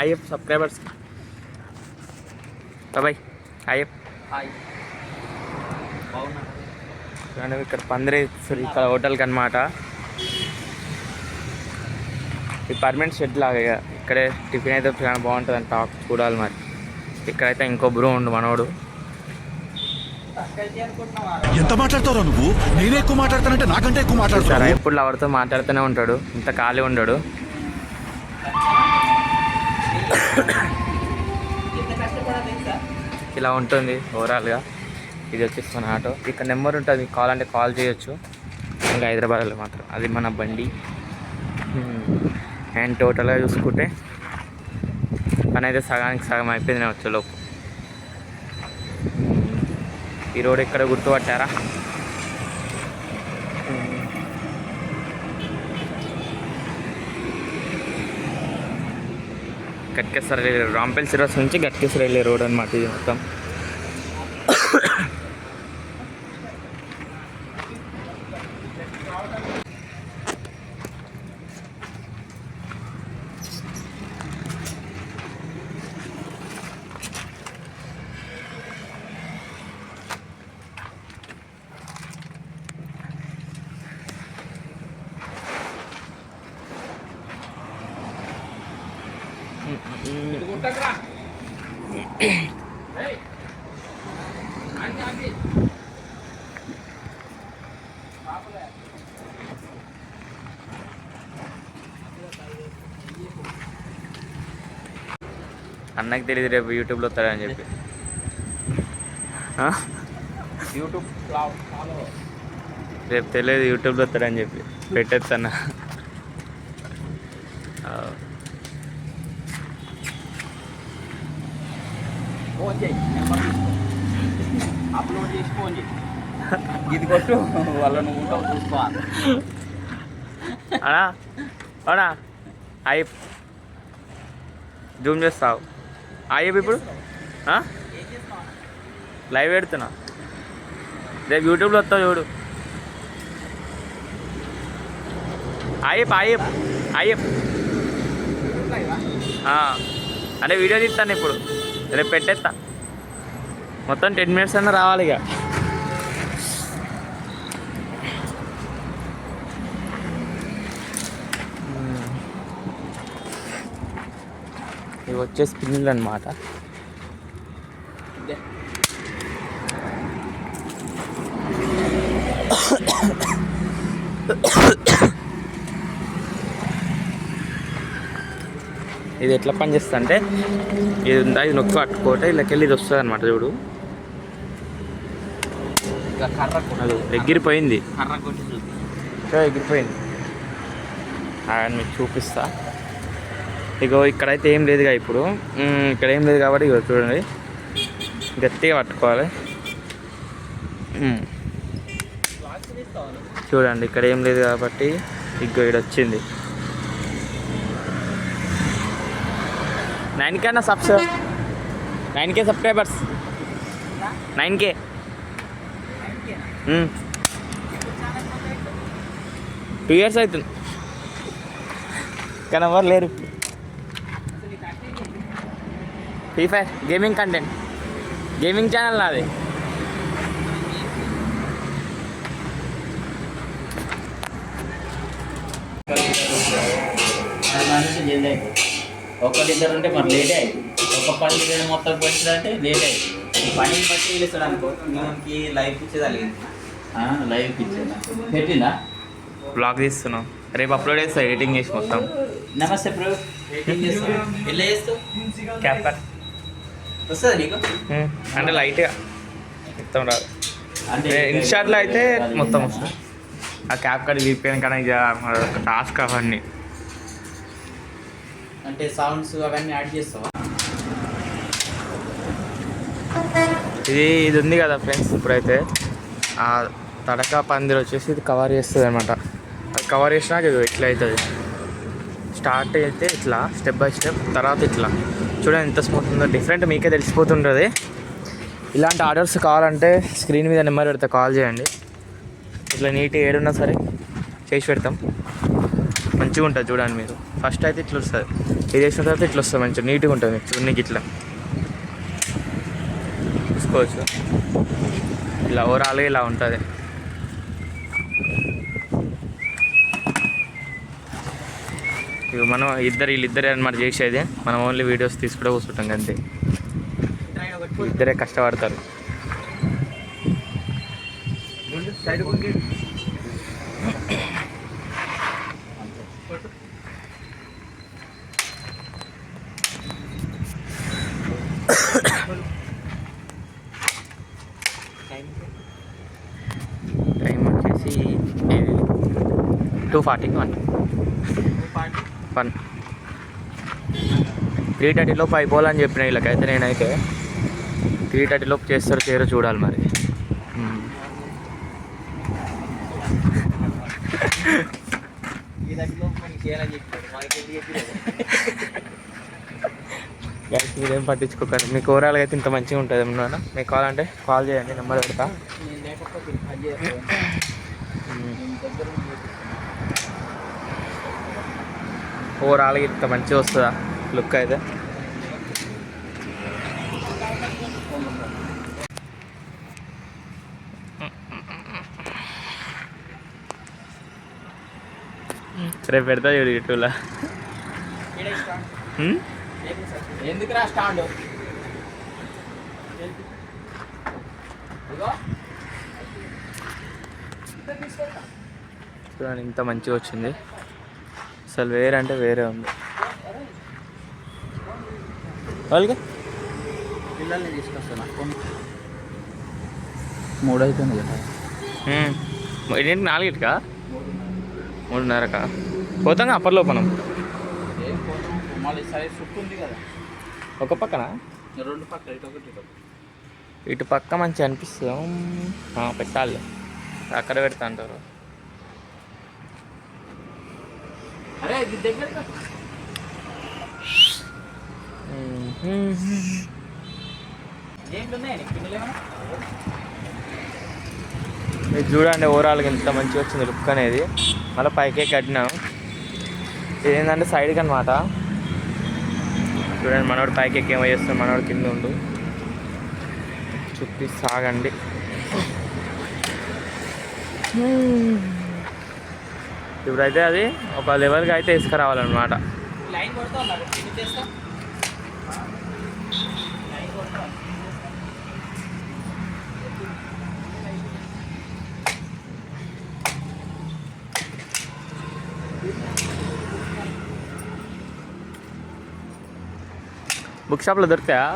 అయ్యప్ subscribers bye అయ్యప్ hi బాగున్నా? చూడండి ఇక్కడ పందిరేస్తారు ఇక్కడ హోటల్కి అనమాట ఈ పర్మనెంట్ షెడ్ లాగా ఇక. ఇక్కడే టిఫిన్ అయితే చాలా బాగుంటుంది అని టాక్ చూడాలి మరి. ఇక్కడైతే ఇంకో బ్రో ఉండు మనోడు. ఎంత మాట్లాడతావు నువ్వు? నేనే ఎక్కువ మాట్లాడతానంటే నాకంటే ఎక్కువ మాట్లాడతాను ఎప్పుడు ఎవరితో మాట్లాడుతూనే ఉంటాడు. ఇంత ఖాళీ ఉండడు. ఇలా ఉంటుంది ఓవరాల్గా. ఇది వచ్చేసి మన ఆటో. ఇక్కడ నెంబర్ ఉంటుంది మీకు కాల్ అంటే కాల్ చేయొచ్చు. ఇంకా హైదరాబాద్లో మాత్రం. అది మన బండి. అండ్ టోటల్గా చూసుకుంటే పని అయితే సగానికి సగం అయిపోయింది నేను వచ్చేలోపు. ఈ రోడ్ ఎక్కడ గుర్తుపట్టారా? గట్కేశ్వర వెళ్ళే రాంపల్ సిరస్ నుంచి గట్కేశ్వర వెళ్ళే రోడ్ అనమాట ఇది మొత్తం. అన్నకి తెలియదు రేపు యూట్యూబ్లో వస్తాడని చెప్పి? యూట్యూబ్ రేపు తెలియదు యూట్యూబ్లో వస్తాడని చెప్పి. పెట్టేస్తాను ఫోన్ చేయి నెంబర్ అప్లోడ్ చేసి ఫోన్ చేయి. ఇది కొట్టు వాళ్ళ నువ్వు ఉంటావు. చూసుకోవాలి అనా అవునా అయ్యి జూమ్ చేస్తావు. అయ్యప్ప ఇప్పుడు? లైవ్ పెడుతున్నా. రేపు యూట్యూబ్లో వస్తావు చూడు. అయ్యప్ప అయ్యప్ప అయ్యప్ప ఆ, అంటే వీడియో తీస్తాను ఇప్పుడు. రేపు పెట్టేస్తా. మొత్తం టెన్ మినిట్స్ అన్న రావాలి ఇక. ఇవి వచ్చే స్పిన్లు అనమాట ఇదే. ఎట్లా పనిచేస్తుంది అంటే ఇది ఉందా ఇది నొక్కి పట్టుకోటే ఇళ్ళకెళ్ళి ఇది వస్తుంది అనమాట చూడు. ఎగిరిపోయింది. సో ఎగిరిపోయింది. ఆయన మీకు చూపిస్తా. ఇగో ఇక్కడైతే ఏం లేదుగా ఇప్పుడు. ఇక్కడ ఏం లేదు కాబట్టి ఇగో చూడండి. గట్టిగా పట్టుకోవాలి. చూడండి ఇక్కడ ఏం లేదు కాబట్టి ఇగో ఇక్కడ వచ్చింది. నైన్ కే అన్న subs nine K subscribers nine K. Two years అవుతుంది. కానీ ఎవరు లేరు free fire gaming content gaming channel నాది. ఒకరిద్దరు ఉంటే మరి లేట్ అయ్యి. ఒక పని మొత్తం పెట్టిందంటే లేట్ అయ్యి. పని బట్టి పిలుస్తాడు అనుకో నీకు లైఫ్ ఇచ్చేది లైఫ్ ఇచ్చేదా పెట్టిందా? బ్లాగ్ తీస్తున్నాం. రేపు అప్లోడ్ చేస్తా ఎడిటింగ్ చేసి మొత్తం. నమస్తే బ్రో. ఏం చేస్తావు ఎలా చేస్తావు? క్యాప్ కట్ వస్తుంది నీకు? అంటే లైట్గా. మొత్తం రాదు. అంటే ఇన్షాట్లో అయితే మొత్తం వస్తుంది. ఆ క్యాప్ కట్ విపిఎన్ కానీ ఇక టాస్క్ అవన్నీ. అంటే సౌండ్స్ అవన్నీ యాడ్ చేస్తావా? ఇది ఇది ఉంది కదా ఫ్రెండ్స్ ఇప్పుడైతే. ఆ తడక పందిరి వచ్చేసి ఇది కవర్ చేస్తుంది అనమాట అది కవర్ చేసినాక ఇది ఇట్లా అవుతుంది స్టార్ట్ అయితే ఇట్లా స్టెప్ బై స్టెప్ తర్వాత ఇట్లా. చూడండి ఎంత స్మూత్ ఉందో డిఫరెంట్ మీకే తెలిసిపోతుంటుంది. ఇలాంటి ఆర్డర్స్ కావాలంటే స్క్రీన్ మీద నెంబర్ పెడితే కాల్ చేయండి. ఇట్లా నీట్గా ఏడున్నా సరే చేసి పెడతాం. మంచిగా ఉంటుంది చూడండి మీరు. ఫస్ట్ అయితే ఇట్లా వస్తుంది. ఇది వేసిన తర్వాత ఇట్లా వస్తుంది మంచిగా నీట్గా ఉంటుంది. మీకు ఇట్లా. చూసుకోవచ్చు. ఇలా ఓవరాల్గా ఇలా ఉంటుంది. ఇక మనం ఇద్దరు వీళ్ళిద్దరే అనమాట చేసేది. మనం ఓన్లీ వీడియోస్ తీసుకుంటే కూర్చుంటాం అంతే. ఇద్దరే కష్టపడతారు. టైం వచ్చేసి two forty one one three thirty లోపు అయిపోవాలని చెప్పిన వీళ్ళకైతే నేనైతే త్రీ థర్టీ లోపు చేస్తారు చేయరో చూడాలి మరి మ్మ్. గైస్ మీరేం పట్టించుకోకండి మీకు ఓవరాల్గా అయితే ఇంత మంచిగా ఉంటుంది ఏమన్నా మీకు కావాలంటే కాల్ చేయండి నెంబర్ పెడతా ఓవరాల్గా ఇంత మంచిగా వస్తుందా లుక్ అయితే రేపు పెడతా చూడు యూట్యూబ్లో ఎందుకురా స్టాండ్? చూడండి ఇంత మంచిగా వచ్చింది. అసలు వేరే అంటే వేరే ఉంది. వాళ్ళకి? పిల్లల్ని తీసుకొస్తాను మూడు కదా. ఏంటి నాలుగిటికా? మూడున్నరకా? పోతాం అప్పట్లో మనం ఏం పోతాం? మళ్ళీ సైజ్ చుట్టూ ఉంది కదా. ఒక పక్కన? రెండు ఇటు ఒకటి పక్క మంచి అనిపిస్తుంది. పెట్టాలి. అక్కడ పెడతా అంటారు. ఇది చూడండి ఓవరాల్గా ఎంత మంచిగా వచ్చింది లుక్ అనేది. మళ్ళీ పైకే కట్టినాం. ఇది ఏంటంటే సైడ్కి అనమాట చూడండి మనోడు పైకి ఎక్కి ఏమో మనోడు కింద ఉండు. చుట్టి సాగండి. ఇప్పుడైతే అది ఒక లెవెల్కి అయితే వేసుకురావాలన్నమాట లైన్ బుక్ షాప్లో దొరుకుతాయా?